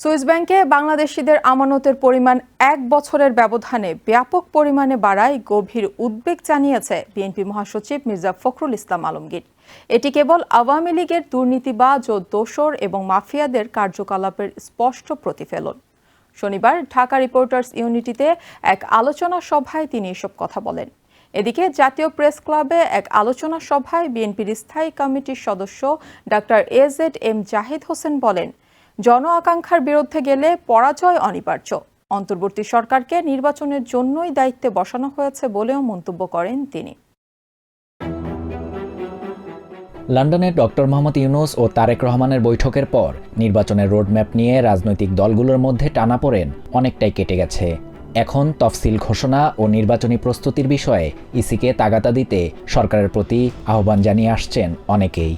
Swiss ব্যাংকে বাংলাদেশিদের আমানতের পরিমাণ এক বছরের ব্যবধানে ব্যাপক পরিমাণে বাড়ায় গভীর উদ্বেগ জানিয়েছে বিএনপি মহাসচিব মির্জা ফখরুল ইসলাম আলমগীর। এটি কেবল আওয়ামী লীগের দুর্নীতিবাজ ও দোসর এবং মাফিয়াদের কার্যকলাপের স্পষ্ট প্রতিফলন। শনিবার ঢাকা রিপোর্টার্স ইউনিটিতে এক আলোচনা সভায় তিনি এসব কথা বলেন। এদিকে জাতীয় প্রেস ক্লাবে এক আলোচনা সভায় বিএনপির স্থায়ী কমিটির সদস্য doctor A Z M Zahid Hossain বলেন জন আকাঙ্ক্ষার বিরুদ্ধে গেলে পরাজয় অনিবার্য। অন্তর্বর্তী সরকারকে নির্বাচনের জন্যই দায়িত্বে বসানো হয়েছে বলেও মন্তব্য করেন তিনি। লন্ডনে ডক্টর মোহাম্মদ ইউনুস ও তারেক রহমানের বৈঠকের পর নির্বাচনের রোডম্যাপ নিয়ে রাজনৈতিক দলগুলোর মধ্যে টানা পড়েন অনেকটাই কেটে গেছে। এখন তফসিল ঘোষণা ও নির্বাচনী প্রস্তুতির বিষয়ে ইসিকে তাগাতা দিতে সরকারের প্রতি আহ্বান জানিয়ে আসছেন অনেকেই।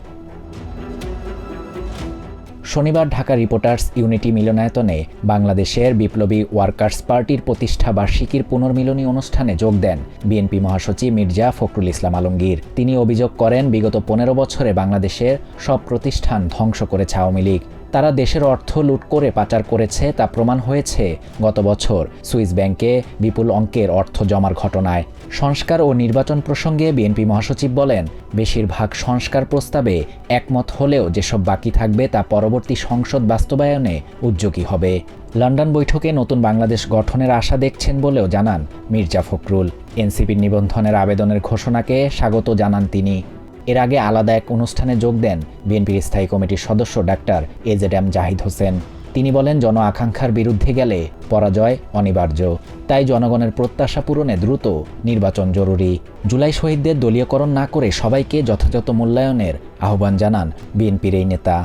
শনিবার ঢাকা রিপোর্টার্স ইউনিটি মিলনায়তনে বাংলাদেশের বিপ্লবী ওয়ার্কার্স পার্টির প্রতিষ্ঠা বার্ষিকীর পুনর্মিলনী অনুষ্ঠানে যোগ দেন বিএনপি মহাসচিব মির্জা ফখরুল ইসলাম আলমগীর। তিনি অভিযোগ করেন, বিগত পনেরো বছরে বাংলাদেশের সব প্রতিষ্ঠান ধ্বংস করেছে আওয়ামী লীগ। তারা দেশের অর্থ লুট করে পাচার করেছে তা প্রমাণ হয়েছে গত বছর। সুইস ব্যাংকে বিপুল অঙ্কের অর্থ জমার ঘটনায়। সংস্কার ও নির্বাচন প্রসঙ্গে বিএনপি মহাসচিব বলেন, বেশিরভাগ সংস্কার প্রস্তাবে একমত হলেও যেসব বাকি থাকবে তা পরবর্তী সংসদ বাস্তবায়নে উদ্যোগী হবে। লন্ডন বৈঠকে নতুন বাংলাদেশ গঠনের আশা দেখছেন বলেও জানান মির্জা ফখরুল। এনসিপির নিবন্ধনের আবেদনের ঘোষণাকে স্বাগত জানান তিনি। এর আগে আলাদা এক অনুষ্ঠানে যোগ দেন বিএনপির স্থায়ী কমিটির সদস্য doctor A Z M Zahid Hossain. তিনি বলেন, জন আকাঙ্ক্ষার বিরুদ্ধে গেলে পরাজয় অনিবার্য। তাই জনগণের প্রত্যাশা পূরণে দ্রুত নির্বাচন জরুরি। জুলাই শহীদদের দলীয়করণ না করে সবাইকে যথাযথ মূল্যায়নের আহ্বান জানান বিএনপির এই নেতা।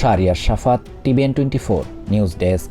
Shahriar Safat TBN twenty four, news desk.